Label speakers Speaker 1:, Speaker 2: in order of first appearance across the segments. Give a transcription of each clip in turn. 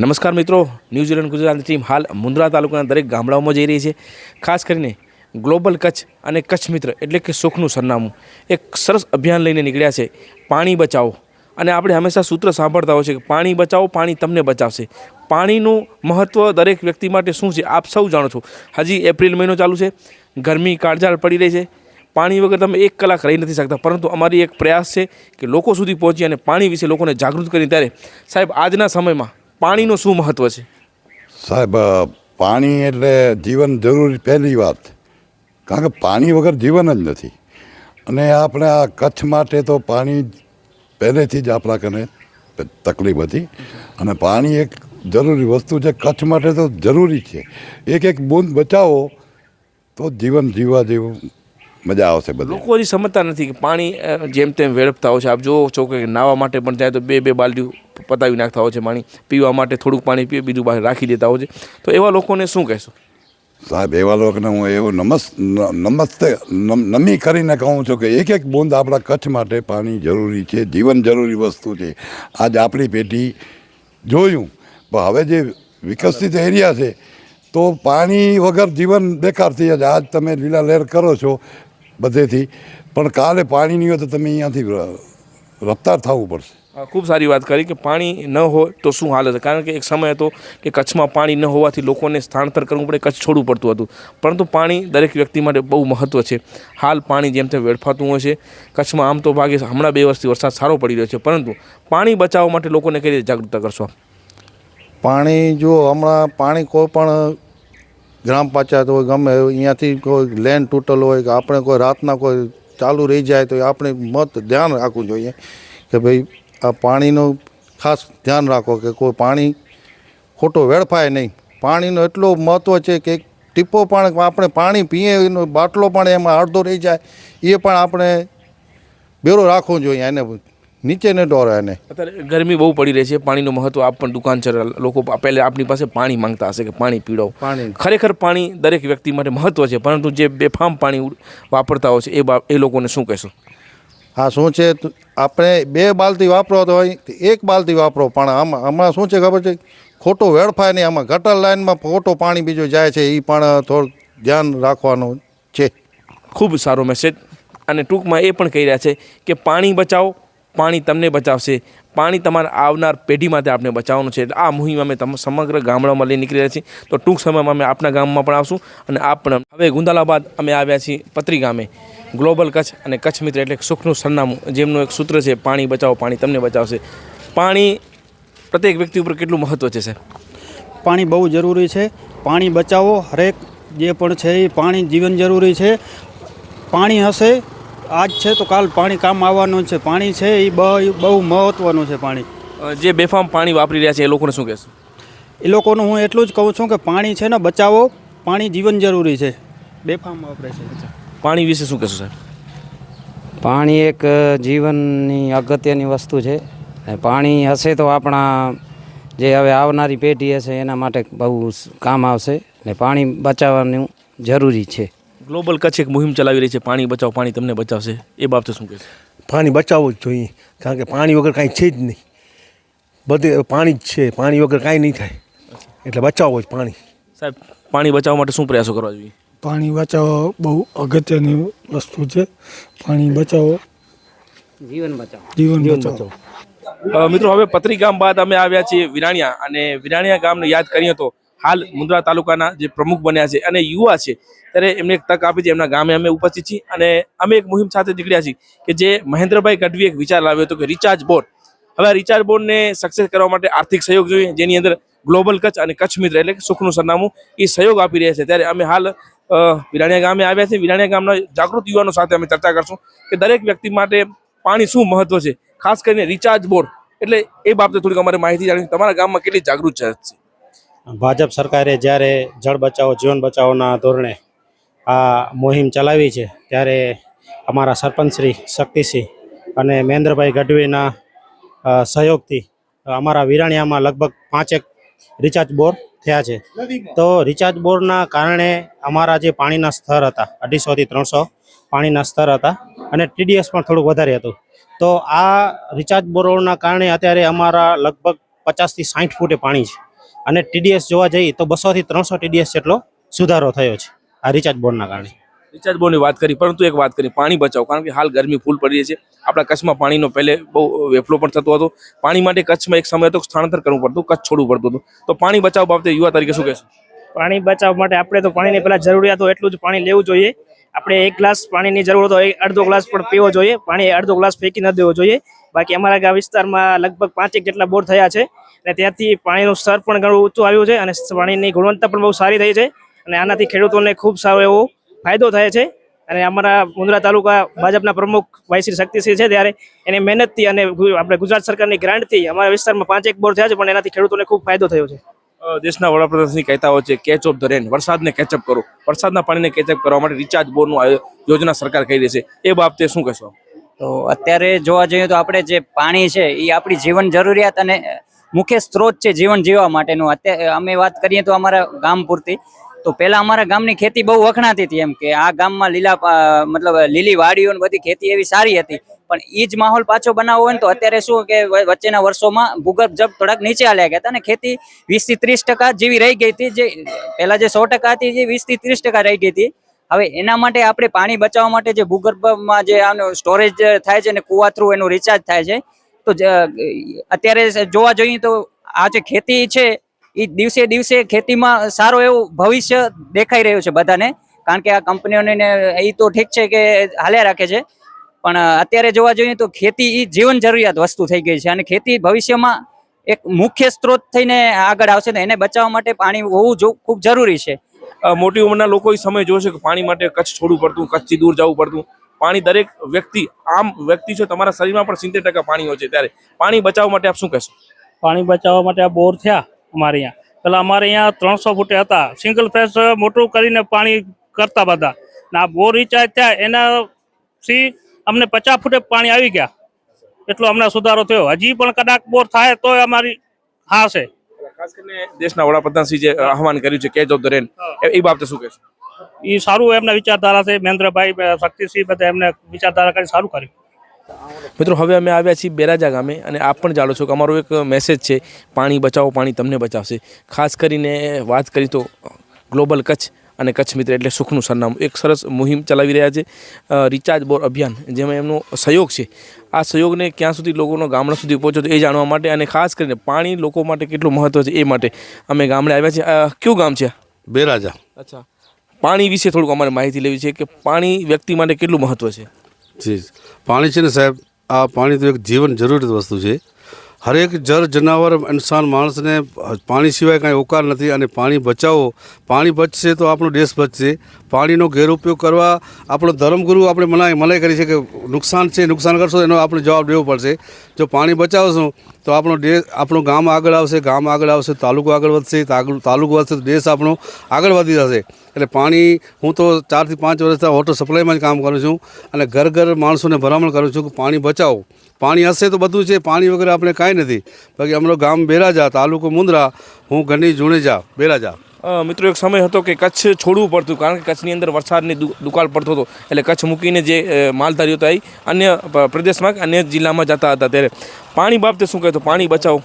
Speaker 1: નમસ્કાર મિત્રો ન્યૂઝીલેન્ડ ગુજરાતની ટીમ હાલ મુન્દ્રા તાલુકાના દરેક ગામડાઓમાં જઈ રહી છે. ખાસ કરીને ગ્લોબલ કચ્છ અને કચ્છ મિત્ર એટલે કે સુખનું સરનામું. એક સરસ અભિયાન લઈને નીકળ્યા છે. પાણી બચાવો. અને આપણે હંમેશા સૂત્ર સાંભળતા હોય છે કે પાણી બચાવો, પાણી તમને બચાવશે. પાણીનું મહત્ત્વ દરેક વ્યક્તિ માટે શું છે? આપ સૌ જાણો છો. હજી એપ્રિલ મહિનો ચાલુ છે. ગરમી કાળઝાળ પડી રહી છે. પાણી વગર તમે એક કલાક રહી નથી શકતા. પરંતુ અમારી એક પ્રયાસ છે કે લોકો સુધી પહોંચી અને પાણી વિશે લોકોને જાગૃત કરી ત્યારે સાહેબ, આજના સમયમાં પાણીનું શું મહત્ત્વ છે?
Speaker 2: સાહેબ પાણી એટલે જીવન જરૂરી પહેલી વાત. કારણ કે પાણી વગર જીવન જ નથી. અને આપણે આ કચ્છ માટે તો પાણી પહેલેથી જ આપણા કને તકલીફ હતી. અને પાણી એક જરૂરી વસ્તુ છે. કચ્છ માટે તો જરૂરી છે. એક એક બૂંદ બચાવો તો જીવન જીવવા જેવું મજા આવશે બધું.
Speaker 1: લોકો હજી સમજતા નથી કે પાણી જેમ તેમ વેડપતા હોય છે. આપ જોવો છો કે નાહવા માટે પણ જાય તો બે બે બાલટીઓ પતાવી નાખતા હોય છે પાણી. પીવા માટે થોડુંક પાણી પીએ, બીજું બહાર રાખી દેતા હોય છે. તો એવા લોકોને શું કહેશો?
Speaker 2: સાહેબ એવા લોકોને હું એવું નમસ નમસ્તે, નમ- કરીને કહું છું કે એક એક બૂંદ આપણા કચ્છ માટે પાણી જરૂરી છે, જીવન જરૂરી વસ્તુ છે. આજ આપણી પેઢી જોયું. પણ હવે જે વિકસિત એરિયા છે, તો પાણી વગર જીવન બેકાર થઈ જાય. આજ તમે લીલા લહેર કરો છો બધેથી. પણ કાલે પાણી નહીં હોય તો તમે અહીંયાથી રફતાર થવું પડશે.
Speaker 1: ખૂબ સારી વાત કરી કે પાણી ન હોય તો શું હાલ હશે? કારણ કે એક સમય હતો કે કચ્છમાં પાણી ન હોવાથી લોકોને સ્થળાંતર કરવું પડે, કચ્છ છોડવું પડતું હતું. પરંતુ પાણી દરેક વ્યક્તિ માટે બહુ મહત્ત્વ છે. હાલ પાણી જેમ તેમ વેડફાતું હોય છે. કચ્છમાં આમ તો ભાગે હમણાં બે વર્ષથી વરસાદ સારો પડી રહ્યો છે. પરંતુ પાણી બચાવવા માટે લોકોને કઈ રીતે જાગૃતતા કરશો
Speaker 3: પાણી જો હમણાં પાણી કોઈ પણ ગ્રામ પંચાયત હોય, ગમે અહીંયાથી કોઈ લેન્ડ તૂટલ હોય કે આપણે કોઈ રાતના કોઈ ચાલુ રહી જાય તો આપણે મત ધ્યાન રાખવું જોઈએ કે ભાઈ આ પાણીનું ખાસ ધ્યાન રાખો કે કોઈ પાણી ખોટો વેડફાય નહીં. પાણીનો એટલો મહત્ત્વ છે કે ટીપો પણ આપણે પાણી પીએ એનો બાટલો પણ એમાં અડધો રહી જાય એ પણ આપણે બેરો રાખવો જોઈએ એને નીચે ન ડોરે એને
Speaker 1: અત્યારે ગરમી બહુ પડી રહી છે પાણીનું મહત્ત્વ આપ પણ દુકાન છે લોકો પહેલે આપણી પાસે પાણી માંગતા હશે કે પાણી પીડો
Speaker 3: પાણી.
Speaker 1: ખરેખર પાણી દરેક વ્યક્તિ માટે મહત્વ છે પરંતુ જે બેફામ પાણી વાપરતા હોય છે એ બા એ લોકોને શું કહેશો?
Speaker 3: હા, શું છે? આપણે બે બાલતી વાપરો તો હોય એક બાલતી વાપરો, પણ આમાં હમણાં શું છે ખબર છે? ખોટો વેડફાય નહીં, આમાં ગટર લાઇનમાં ખોટો પાણી બીજું જાય છે એ પણ થોડુંક ધ્યાન રાખવાનું છે.
Speaker 1: ખૂબ સારો મેસેજ અને ટૂંકમાં એ પણ કહી રહ્યા છે કે પાણી બચાવો, પાણી તમને બચાવશે. પાણી તમારા આવનાર પેઢી માટે આપણે બચાવવાનું છે. આ મુહિમ અમે સમગ્ર ગામડામાં લઈ નીકળી રહ્યા છીએ. તો ટૂંક સમયમાં અમે આપણા ગામમાં પણ આવશું અને આપ પણ હવે ગુંદાલા બાદ અમે આવ્યા છીએ પત્રી ગામે. ગ્લોબલ કચ્છ અને કચ્છ મિત્ર એટલે સુખનું સરનામું જેમનું એક સૂત્ર છે પાણી બચાવો પાણી તમને બચાવશે. પાણી પ્રત્યેક વ્યક્તિ ઉપર કેટલું મહત્ત્વ છે સર
Speaker 4: પાણી બહુ જરૂરી છે. પાણી બચાવો હરેક જે પણ છે એ પાણી જીવન જરૂરી છે. પાણી હશે આજ છે તો કાલ પાણી કામ આવવાનું જ છે. પાણી છે એ બહુ બહુ મહત્ત્વનું છે પાણી.
Speaker 1: જે બેફામ પાણી વાપરી રહ્યા છે એ લોકોને શું કહેશો?
Speaker 4: એ લોકોનું હું એટલું જ કહું છું કે પાણી છે ને બચાવો પાણી જીવન જરૂરી છે. બેફામ વાપરે છે.
Speaker 1: પાણી વિશે શું કહેશો સાહેબ?
Speaker 5: પાણી એક જીવનની અગત્યની વસ્તુ છે. અને પાણી હશે તો આપણા જે હવે આવનારી પેઢી હશે એના માટે બહુ કામ આવશે. ને પાણી બચાવવાનું જરૂરી છે.
Speaker 1: ગ્લોબલ કચ્છ એક મુહિમ ચલાવી રહી છે. પાણી બચાવો પાણી તમને બચાવશે. એ બાબતે શું કહેશે?
Speaker 6: પાણી બચાવવું જ જોઈએ. કારણ કે પાણી વગર કાંઈ છે જ નહીં. બધે પાણી જ છે. પાણી વગર કાંઈ નહીં થાય. એટલે બચાવવું જ પાણી.
Speaker 1: સાહેબ પાણી બચાવવા માટે શું પ્રયાસો કરવા જોઈએ?
Speaker 7: પાણી બચાવવા બહુ અગત્યની વસ્તુ છે. પાણી બચાવો.
Speaker 5: જીવન બચાવો.
Speaker 7: જીવન બચાવો.
Speaker 1: મિત્રો હવે પત્રી ગામ બાદ અમે આવ્યા છીએ વિરાણિયા અને વિરાણિયા ગામને યાદ કરીએ તો હાલ મુન્દ્રા તાલુકાના જે પ્રમુખ બન્યા છે અને યુવા છે ત્યારે એમને એક તક આપી છે. એમના ગામે અમે ઉપસ્થિત છીએ અને અમે એક મુહિમ સાથે નીકળ્યા છીએ કે જે મહેન્દ્રભાઈ ગઢવી એક વિચાર લાવ્યો હતો કે રિચાર્જ બોર્ડ. હવે રિચાર્જ બોર્ડને સક્સેસ કરવા માટે આર્થિક સહયોગ જોઈએ જેની અંદર ગ્લોબલ કચ્છ અને કચ્છ મિત્ર એટલે કે સુખનું સરનામું એ સહયોગ આપી રહ્યા છે. ત્યારે અમે હાલ વિરાણિયા ગામે આવ્યા છે. વિરાણીયા ગામના જાગૃત યુવાનો સાથે અમે ચર્ચા કરશું કે દરેક વ્યક્તિ માટે પાણી શું મહત્વ છે? ખાસ કરીને રિચાર્જ બોર્ડ એટલે એ બાબતે થોડીક અમારે માહિતી જાણી તમારા ગામમાં કેટલી જાગૃત છે?
Speaker 8: ભાજપ સરકારે જ્યારે જળ બચાવો, જીવન બચાવોના ધોરણે આ મુહિમ ચલાવી છે, ત્યારે અમારા સરપંચ શ્રી શક્તિસિંહ અને મહેન્દ્રભાઈ ગઢવીના સહયોગથી અમારા વિરાણિયામાં લગભગ પાંચેક રિચાર્જ બોર થયા છે. તો રિચાર્જ બોરના કારણે અમારા જે પાણીના સ્તર હતા અઢીસોથી ત્રણસો પાણીના સ્તર હતા અને ટીડીએસ પણ થોડુંક વધારે હતું. તો આ રિચાર્જ બોરોના કારણે અત્યારે અમારા લગભગ પચાસથી સાઠ ફૂટે પાણી છે. અને ટીડીએસ જોવા જઈએ તો બસોથી ત્રણસો ટીડીએસ જેટલો સુધારો થયો છે આ રિચાર્જ બોર્ડના કારણે.
Speaker 1: રિચાર્જ બોની વાત કરી, પરંતુ એક વાત કરી, પાણી બચાવ, કારણ કે હાલ ગરમી ફૂલ પડી છે. આપણા કચ્છમાં પાણીનો પહેલે બહુ વેફલો પણ થતો હતો. પાણી માટે કચ્છમાં એક સમય તો સ્થળાંતર કરવું પડતું, કચ્છ છોડવું પડતું હતું. તો પાણી બચાવ બાબતે યુવા તરીકે શું કહેશું?
Speaker 9: પાણી બચાવવા માટે આપણે તો પાણીની પહેલાં જરૂરિયાતો એટલું જ પાણી લેવું જોઈએ. આપણે એક ગ્લાસ પાણીની જરૂર હોય અડધો ગ્લાસ પણ પીવો જોઈએ. પાણી અડધો ગ્લાસ ફેંકી ન દેવો જોઈએ. બાકી અમારા ગામ વિસ્તારમાં લગભગ પાંચેક જેટલા બોર થયા છે અને ત્યાંથી પાણીનું સ્તર પણ ઘણું ઊંચું આવ્યું છે અને પાણીની ગુણવત્તા પણ બહુ સારી થઈ છે અને આનાથી ખેડૂતોને ખૂબ સારો એવો ફાયદો થાય છે અને અમારા મુંદ્રા તાલુકા ભાજપના પ્રમુખ ભાઈ શ્રી શક્તિસિંહ છે ત્યારે એની મહેનતથી અને આપણે ગુજરાત સરકારની ગ્રાન્ટથી અમારા વિસ્તારમાં પાંચેક બોર થયા છે પણ એનાથી ખેડૂતોને ખૂબ ફાયદો થયો છે.
Speaker 1: દેશના વડાપ્રધાનશ્રી કહેતા હોય છે કેચ ઓફ ધ રેન વરસાદને કેચઅપ કરો. વરસાદના પાણીને કેચઅપ કરવા માટે રિચાર્જ બોરનું યોજના સરકાર કરી રહી છે. એ બાબતે શું કહેશો?
Speaker 10: તો અત્યારે જોવા જઈએ તો આપણે જે પાણી છે એ આપણી જીવન જરૂરિયાત અને મુખ્ય સ્ત્રોત છે જીવન જીવવા માટેનું. અત્યારે અમે વાત કરીએ તો અમારા ગામ પૂરતી તો પહેલા અમારા ગામની ખેતી બહુ વખણાતી હતી એમ કે આ ગામમાં લીલા મતલબ લીલી વાડીઓ બધી ખેતી એવી સારી હતી. પણ એ જ માહોલ પાછો બનાવવો હોય ને તો અત્યારે શું કે વચ્ચેના વર્ષોમાં ભૂગર્ભ જપ થોડાક નીચે આલ્યા ગયા હતા અને ખેતી વીસથી ત્રીસ ટકા જેવી રહી ગઈ હતી. જે, પહેલા જે સો ટકા હતી જે વીસથી ત્રીસ ટકા રહી ગઈ હતી. હવે એના માટે આપણે પાણી બચાવવા માટે જે ભૂગર્ભમાં જે આનો સ્ટોરેજ થાય છે ને કુવા થ્રુ એનું રિચાર્જ થાય છે. તો અત્યારે જોવા જોઈએ તો આ જે ખેતી છે એ દિવસે દિવસે ખેતીમાં સારો એવું ભવિષ્ય દેખાઈ રહ્યું છે બધાને. કારણ કે આ કંપનીઓને એ તો ઠીક છે કે હાલ્યા રાખે છે. પણ અત્યારે જોવા જોઈએ તો ખેતી એ જીવન જરૂરિયાત વસ્તુ થઈ ગઈ છે. અને ખેતી ભવિષ્યમાં એક મુખ્ય સ્ત્રોત થઈને આગળ આવશે ને એને બચાવવા માટે પાણી હોવું જો ખૂબ જરૂરી છે.
Speaker 1: મોટી ઉંમરના લોકો એ સમય જોશે કે પાણી માટે કચ્છ છોડવું પડતું કચ્છથી દૂર જવું પડતું. પાણી દરેક વ્યક્તિ આમ વ્યક્તિ છે તમારા શરીરમાં પણ સિત્તેર ટકા પાણી હોય છે ત્યારે. પાણી બચાવવા માટે આપ શું કહેશો?
Speaker 9: પાણી બચાવવા માટે આ બોર થયા. અમારે અહીંયા. પેલા અમારે અહીંયા ત્રણસો ફૂટે હતા. સિંગલ ફેસ મોટું કરીને પાણી કરતા બધા. ને આ બોર રિચાર્જ થયા એનાથી અમને પચાસ ફૂટે પાણી આવી ગયા. એટલો અમને સુધારો થયો. હજી પણ કદાચ બોર થાય તો અમારી હા છે.
Speaker 1: ખાસ કરીને દેશના વડાપ્રધાન શ્રી જે આહવાન કર્યું છે કેચ ઓફ ધ રેન એ બાબતે શું કહેશો?
Speaker 9: એ સારું એમના વિચારધારા છે. મહેન્દ્રભાઈ શક્તિસિંહ બધા એમને વિચારધારા કરી સારું કર્યું.
Speaker 1: મિત્રો હવે અમે આવ્યા છીએ બેરાજા ગામે અને આપ પણ જાણો છો કે અમારો એક મેસેજ છે પાણી બચાવો પાણી તમને બચાવશે. ખાસ કરીને વાત કરી તો ગ્લોબલ કચ્છ અને કચ્છ મિત્ર એટલે સુખનું સરનામું. એક સરસ મુહિમ ચલાવી રહ્યા છે રિચાર્જ બોર અભિયાન જેમાં એમનો સહયોગ છે. આ સહયોગને ક્યાં સુધી લોકોનો ગામડા સુધી પહોંચ્યો તો એ જાણવા માટે અને ખાસ કરીને પાણી લોકો માટે કેટલું મહત્વ છે એ માટે અમે ગામડે આવ્યા છીએ. અ, કયું ગામ છે
Speaker 3: બેરાજા.
Speaker 1: અચ્છા. પાણી વિશે થોડુંક અમારે માહિતી લેવી છે કે પાણી વ્યક્તિ માટે કેટલું મહત્ત્વ છે?
Speaker 11: જી. પાણી છે ને સાહેબ આ પાણી તો એક જીવન જરૂરી વસ્તુ છે. હરેક જળ, જનાવર, ઇન્સાન, માણસને પાણી સિવાય કાંઈ ઓકાર નથી અને પાણી બચાવો. પાણી બચશે તો આપણો દેશ બચશે. પાણીનો ગેરઉપયોગ કરવા આપણો ધર્મગુરુ આપણે મનાઈ મનાઈ કરી છે કે નુકસાન છે, નુકસાન કરશો એનો આપણે જવાબ દેવો પડશે. જો પાણી બચાવશું તો આપણો દેશ, આપણું ગામ આગળ આવશે, ગામ આગળ આવશે, તાલુકો આગળ વધશે તાલુકો વધશે, તો દેશ આપણો આગળ વધી જશે. એટલે પાણી, હું તો ચારથી પાંચ વર્ષથી વોટર સપ્લાયમાં જ કામ કરું છું અને ઘર ઘર માણસોને ભલામણ કરું છું કે પાણી બચાવો. પાણી હશે તો બધું છે પાણી વગર આપણે કાંઈ નથી. બાકી અમારું ગામ બેરાજા તાલુકો મુંદ્રા. હું ગની જુણેજા બેરાજા.
Speaker 1: મિત્રો એક સમય હતો કે કચ્છ છોડવું પડતું કારણ કે કચ્છની અંદર વરસાદની દુકાળ પડતો હતો. એટલે કચ્છ મૂકીને જે માલધારીઓ હતા એ અન્ય પ્રદેશમાં કે અન્ય જિલ્લામાં જતા હતા ત્યારે. પાણી બાબતે શું કહેતો પાણી બચાવો.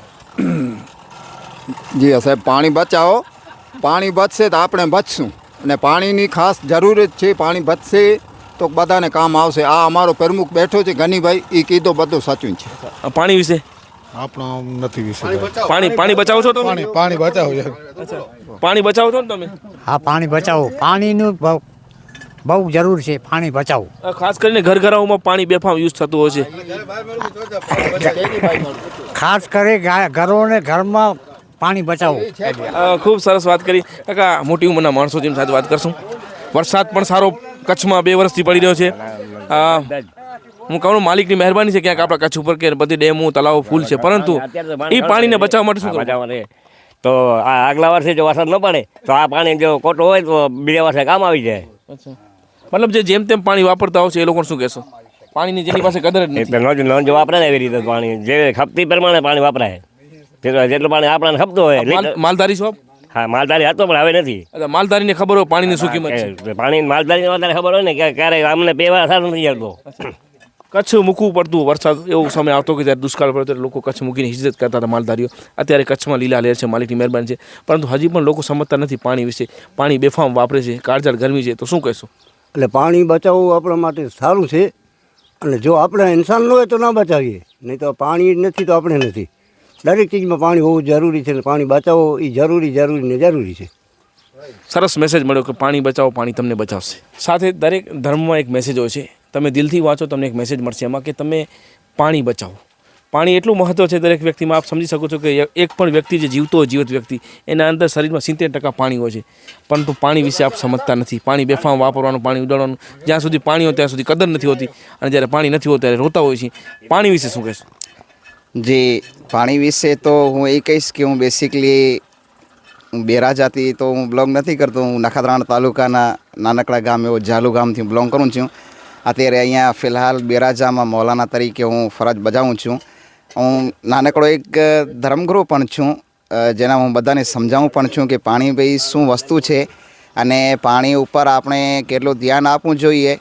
Speaker 12: જી સાહેબ પાણી બચાવો. પાણી બચશે તો આપણે બચશું. અને પાણીની ખાસ જરૂર જ છે પાણી બચશે તો બધાને કામ આવશે. આ અમારો પ્રમુખ બેઠો છે ગનીભાઈ એ કીધો બધું સાચું છે.
Speaker 1: પાણી વિશે?
Speaker 3: આપણો નથી વિષય
Speaker 1: પાણી પાણી બચાવો છો તમે
Speaker 3: પાણી પાણી બચાવો યાર.
Speaker 1: પાણી બચાવો છો ને તમે?
Speaker 13: હા પાણી બચાવો. પાણીનું બહુ બહુ જરૂર છે પાણી બચાવો.
Speaker 1: ખાસ કરીને ઘર ઘરાઓમાં પાણી બેફામ યુઝ થતું હોય છે.
Speaker 13: ખાસ કરી ઘરોને ઘરમાં પાણી બચાવો.
Speaker 1: ખૂબ સરસ વાત કરી. કાકા મોટી ઉંમરના માણસો જેમ સાથે વાત કરશું. વરસાદ પણ સારો કચ્છમાં બે વર્ષથી પડી રહ્યો છે. હું કહું માલિકની મહેરબાની છે ક્યાંક આપણા કચ્છ ઉપર કે બધી ડેમો તલાવો ફૂલ છે. પરંતુ એ પાણીને બચાવવા માટે શું
Speaker 9: તો આ આગલા વર્ષે જો વરસાદ ન પડે તો આ પાણી જો ખોટું હોય તો બીજા વર્ષે કામ આવી જાય.
Speaker 1: મતલબ જે જેમ તેમ પાણી વાપરતા હોય છે એ લોકોને શું કહેશો? પાણીની જેની પાસે કદર જ નથી.
Speaker 9: એટલે ન જો વાપરે ને એવી રીતે પાણી. જે ખપતી પ્રમાણે પાણી વાપરાય.
Speaker 14: જેટલું પાણી આપણને ખપતું હોય
Speaker 1: માલધારી છો
Speaker 14: હા માલધારી હતો પણ હવે નથી.
Speaker 1: અચ્છા માલધારીને ખબર હોય પાણીની શું કિંમત છે?
Speaker 14: પાણી માલધારી વધારે ખબર હોય ને કે ક્યારે અમને પેવા સારું નથી આવતો.
Speaker 1: કચ્છ મૂકવું પડતું વરસાદ એવો સમય આવતો કે જ્યારે દુષ્કાળ પડતો ત્યારે લોકો કચ્છ મૂકીને હિજરત કરતા હતા માલધારીઓ. અત્યારે કચ્છમાં લીલા લહેર છે માલિકની મહેરબાની છે. પરંતુ હજી પણ લોકો સમજતા નથી પાણી વિશે. પાણી બેફામ વાપરે છે કાળજાળ ગરમી છે તો શું કહેશો?
Speaker 15: એટલે પાણી બચાવવું આપણા માટે સારું છે. અને જો આપણે ઇન્સાન ન હોય તો ના બચાવીએ. નહીં તો પાણી નથી તો આપણે નથી. દરેક ચીજમાં પાણી હોવું જરૂરી છે અને પાણી બચાવો એ જરૂરી જરૂરી ને જરૂરી છે.
Speaker 1: સરસ મેસેજ મળ્યો કે પાણી બચાવો પાણી તમને બચાવશે. સાથે દરેક ધર્મમાં એક મેસેજ હોય છે. તમે દિલથી વાંચો તમને એક મેસેજ મળશે એમાં કે તમે પાણી બચાવો. પાણી એટલું મહત્વ છે દરેક વ્યક્તિમાં. આપ સમજી શકો છો કે એક પણ વ્યક્તિ જે જીવતો હોય જીવત વ્યક્તિ એના અંદર શરીરમાં સિત્તેર ટકા પાણી હોય છે. પરંતુ પાણી વિશે આપ સમજતા નથી. પાણી બેફામ વાપરવાનું પાણી ઉડાડવાનું જ્યાં સુધી પાણી હોય ત્યાં સુધી કદર નથી હોતી. અને જ્યારે પાણી નથી હોતું ત્યારે રોતા હોય છે પાણી વિશે શું કહેશો?
Speaker 16: જી પાણી વિશે તો હું એ કહીશ કે હું બેસિકલી હું બેરા જાતિ, તો હું બિલોંગ નથી કરતો. હું નખત્રાણા તાલુકાના નાનકડા ગામ, એવો જાલુ ગામથી બિલોંગ કરું છું. અત્યારે અહીંયા ફિલહાલ બેરાજામાં મૌલાના તરીકે હું ફરજ બજાવું છું. હું નાનકડો એક ધર્મગુરુ પણ છું. જેના હું બધાને સમજાવું પણ છું કે પાણી ભાઈ શું વસ્તુ છે? અને પાણી ઉપર આપણે કેટલું ધ્યાન આપવું જોઈએ?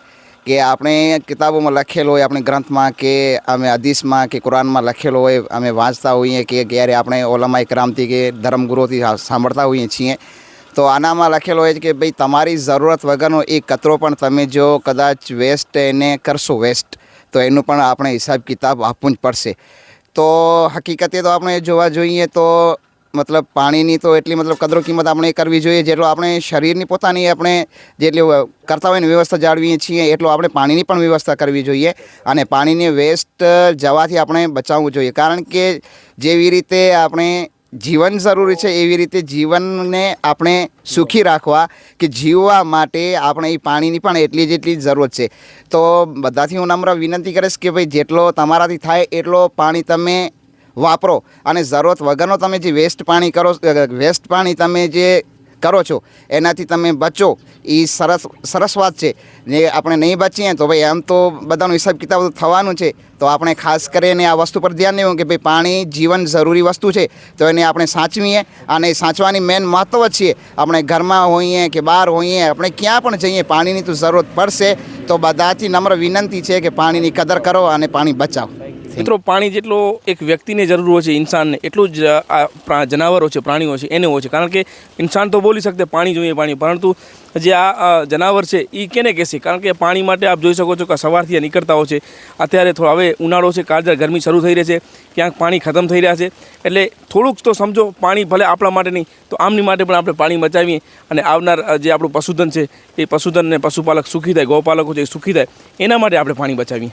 Speaker 16: કે આપણે કિતાબોમાં લખેલો હોય, આપણે ગ્રંથમાં કે અમે હદીસમાં કે કુરાનમાં લખેલો હોય, અમે વાંચતા હોઈએ કે ક્યારે આપણે ઓલામા ઇકરામથી કે ધર્મગુરુથી સાંભળતા હોઈએ છીએ, તો આનામાં લખેલો હોય છે કે ભાઈ તમારી જરૂરત વગરનો એક કચરો પણ તમે જો કદાચ વેસ્ટ એને કરશો વેસ્ટ, તો એનું પણ આપણે હિસાબ કિતાબ આપવું જ પડશે. તો હકીકતે તો આપણે જોવા જોઈએ તો મતલબ પાણીની તો એટલી મતલબ કદરો કિંમત આપણે કરવી જોઈએ, જેટલો આપણે શરીરની પોતાની આપણે જેટલી કરતા હોય ને વ્યવસ્થા જાળવીએ છીએ, એટલો આપણે પાણીની પણ વ્યવસ્થા કરવી જોઈએ અને પાણીને વેસ્ટ જવાથી આપણે બચાવવું જોઈએ. કારણ કે જેવી રીતે આપણે જીવન જરૂરી છે, એવી રીતે જીવનને આપણે સુખી રાખવા કે જીવવા માટે આપણે એ પાણીની પણ એટલી જેટલી જરૂરત છે. તો બધાથી હું નમ્ર વિનંતી કરીશ કે ભાઈ જેટલો તમારાથી થાય એટલો પાણી તમે વાપરો. અને જરૂરત વગરનો તમે જે વેસ્ટ પાણી કરો વેસ્ટ પાણી તમે જે કરો છો, એનાથી તમે બચો. એ સરસ સરસ વાત છે. ને આપણે નહીં બચીએ તો ભાઈ, આમ તો બધાનો હિસાબ કિતાબ થવાનું છે. તો આપણે ખાસ કરીને આ વસ્તુ પર ધ્યાન દેવું કે ભાઈ, પાણી જીવન જરૂરી વસ્તુ છે. તો એને આપણે સાચવીએ અને સાચવાની મેન મહત્વ છીએ આપણે ઘરમાં હોઈએ કે બહાર હોઈએ, આપણે ક્યાં પણ જઈએ, પાણીની તો જરૂરત પડશે. તો બધાથી નમ્ર વિનંતી છે કે પાણીની કદર કરો અને પાણી બચાવો.
Speaker 1: મિત્રો, પાણી જેટલો એક વ્યક્તિને જરૂર હોય છે, ઇન્સાનને, એટલું જ આ જનાવરો છે, પ્રાણીઓ છે, એને હોય છે. કારણ કે ઇન્સાન તો બોલી શકતે, પાણી જોઈએ પાણી, પરંતુ જે આ જનાવર છે એ કેને કહેશે? કારણ કે પાણી માટે આપ જોઈ શકો છો કે સવારથી નીકળતા હોય છે. અત્યારે થોડો, હવે ઉનાળો છે કાળજાર ગરમી શરૂ થઈ રહી છે, ક્યાંક પાણી ખતમ થઈ રહ્યા છે. એટલે થોડુંક તો સમજો, પાણી ભલે આપણા માટે નહીં, તો આમની માટે પણ આપણે પાણી બચાવીએ અને આવનાર જે આપણું પશુધન છે, એ પશુધન અને પશુપાલક સુખી થાય, ગૌપાલકો છે, એ સુખી થાય, એના માટે આપણે પાણી બચાવીએ.